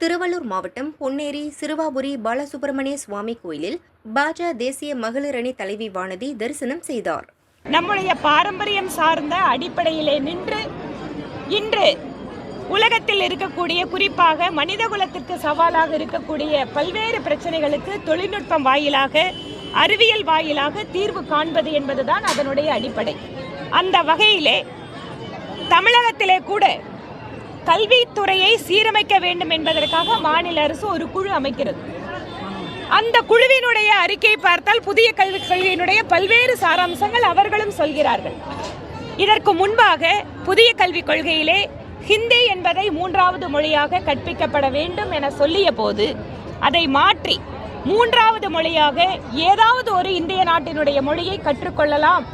திருவள்ளூர் மாவட்டம் பொன்னேரி சிறுவாபுரி பாலசுப்பிரமணிய சுவாமி கோயிலில் பாஜ தேசிய மகளிர் அணி தலைவி வானதி தரிசனம் செய்தார். நம்முடைய பாரம்பரியம் சார்ந்த அடிப்படையிலே நின்று இன்று உலகத்தில் இருக்கக்கூடிய குறிப்பாக மனித குலத்திற்கு சவாலாக இருக்கக்கூடிய பல்வேறு பிரச்சனைகளுக்கு தொழில்நுட்பம் வாயிலாக அறிவியல் வாயிலாக தீர்வு காண்பது என்பதுதான் அதனுடைய அடிப்படை. அந்த வகையிலே தமிழகத்திலே கூட கல்வித்துறையை சீரமைக்க வேண்டும் என்பதற்காக மாநில அரசு ஒரு குழு அமைக்கிறது. அந்த குழுவினுடைய அறிக்கையை பார்த்தால் புதிய கல்விக் கொள்கையினுடைய பல்வேறு சாராம்சங்கள் அவர்களும் சொல்கிறார்கள். இதற்கு முன்பாக புதிய கல்விக் கொள்கையிலே ஹிந்தி என்பதை மூன்றாவது மொழியாக கற்பிக்கப்பட வேண்டும் என சொல்லிய போது அதை மாற்றி மூன்றாவது மொழியாக ஏதாவது ஒரு இந்திய நாட்டினுடைய மொழியை கற்றுக்கொள்ளலாம்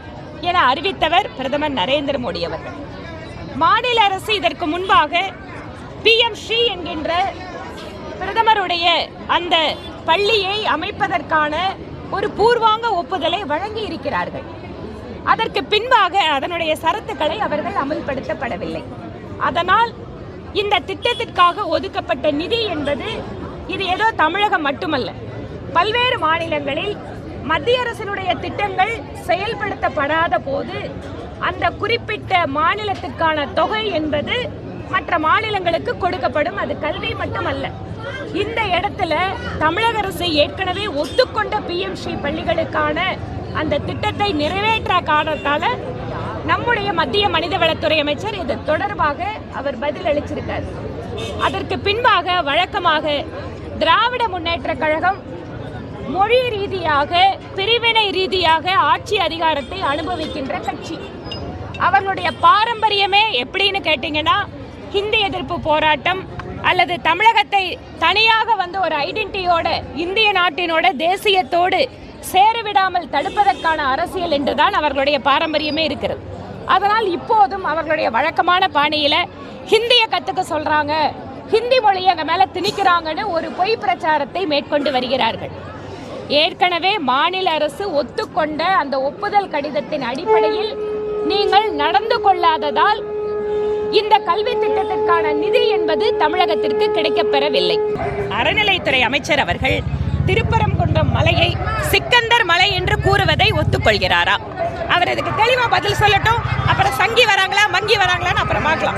என அறிவித்தவர் பிரதமர் நரேந்திர மோடி அவர்கள். மாநில அரசு இதற்கு முன்பாக பிஎம் ஸ்ரீ என்கின்ற பிரதமருடைய அந்த பள்ளியை அமைப்பதற்கான ஒரு பூர்வாங்க ஒப்புதலை வழங்கி இருக்கிறார்கள் அதற்கு பின்பாக அதனுடைய சரத்துக்களை அவர்கள் அமல்படுத்தப்படவில்லை. அதனால் இந்த திட்டத்திற்காக ஒதுக்கப்பட்ட நிதி என்பது இது ஏதோ தமிழகம் மட்டுமல்ல. பல்வேறு மாநிலங்களில் மத்திய அரசினுடைய திட்டங்கள் செயல்படுத்தப்படாத போது அந்த குறிப்பிட்ட மாநிலத்துக்கான தொகை என்பது மற்ற மாநிலங்களுக்கு கொடுக்கப்படும் அது கல்வி மட்டுமல்ல. இந்த இடத்துல தமிழக அரசு ஏற்கனவே ஒத்துக்கொண்ட பிஎம்சி பள்ளிகளுக்கான அந்த திட்டத்தை நிறைவேற்ற காரணத்தால நம்முடைய மத்திய மனிதவளத்துறை அமைச்சர் இது தொடர்பாக அவர் பதில் அளிச்சிருக்கார். அதற்கு பின்பாக வழக்கமாக திராவிட முன்னேற்ற கழகம் மொழி ரீதியாக பிரிவினை ரீதியாக ஆட்சி அதிகாரத்தை அனுபவிக்கின்ற கட்சி. அவர்களுடைய பாரம்பரியமே எப்படின்னு கேட்டிங்கன்னா ஹிந்தி எதிர்ப்பு போராட்டம் அல்லது தமிழகத்தை தனியாக வந்து ஒரு ஐடென்டிட்டியோட இந்திய நாட்டினோட தேசியத்தோடு சேரவிடாமல் தடுப்பதற்கான அரசியல் என்றுதான் அவர்களுடைய பாரம்பரியமே இருக்கிறது. அதனால் இப்போதும் அவர்களுடைய வழக்கமான பாணியில் ஹிந்தியை கற்றுக்க சொல்கிறாங்க ஹிந்தி மொழியை எங்கள் மேலே திணிக்கிறாங்கன்னு ஒரு பொய் பிரச்சாரத்தை மேற்கொண்டு வருகிறார்கள். ஏற்கனவே மாநில அரசு ஒத்துக்கொண்ட அந்த ஒப்புதல் கடிதத்தின் அடிப்படையில் நீங்கள் நடந்து கொள்ளாததால் இந்த கல்வி திட்டத்திற்கான நிதி என்பது தமிழகத்திற்கு கிடைக்கப்பெறவில்லை. அறநிலைத்துறை அமைச்சர் அவர்கள் திருப்பரங்குன்றம் மலையை சிக்கந்தர் மலை என்று கூறுவதை ஒத்துக்கொள்கிறாரா? அவர் இதுக்கு தெளிவா பதில் சொல்லட்டும். அப்புறம் சங்கி வராங்களா மங்கி வராங்களான்னு அப்புறம் பார்க்கலாம்.